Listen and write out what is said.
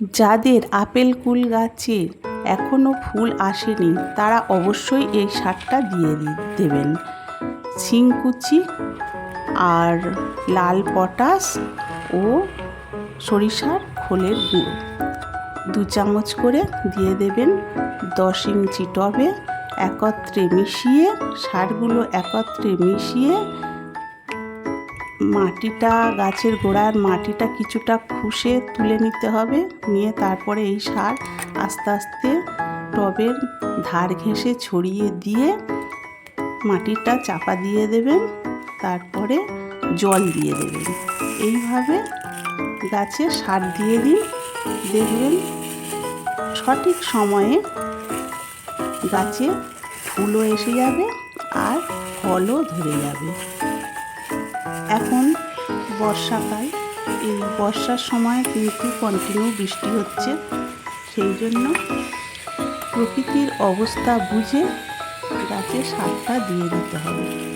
যাদের আপেল কুল গাছে এখনও ফুল আসেনি, তারা অবশ্যই এই সারটা দিয়ে দেবেন। শিংকুচি আর লাল পটাশ ও সরিষার খোলের গুঁড়ো। দু চামচ করে দিয়ে দেবেন দশ ইঞ্চি টবে একত্রে মিশিয়ে, সারগুলো একত্রে মিশিয়ে মাটিটা, গাছের গোড়ার মাটিটা কিছুটা খুশে তুলে নিতে হবে। নিয়ে তারপরে এই সার আস্তে আস্তে টবের ধার ঘেঁষে ছড়িয়ে দিয়ে মাটিটা চাপা দিয়ে দেবেন। তারপরে জল দিয়ে দেবেন। এইভাবে গাছে সার দিয়ে দিন। দেখবেন সঠিক সময়ে গাছে ফুলও এসে যাবে আর ফলও ধরে যাবে। এখন বর্ষাকাল। এই বর্ষার সময় কিন্তু কন্টিনিউ বৃষ্টি হচ্ছে। সেই জন্য প্রকৃতির অবস্থা বুঝে গাছে সারটা দিয়ে দিতে হবে।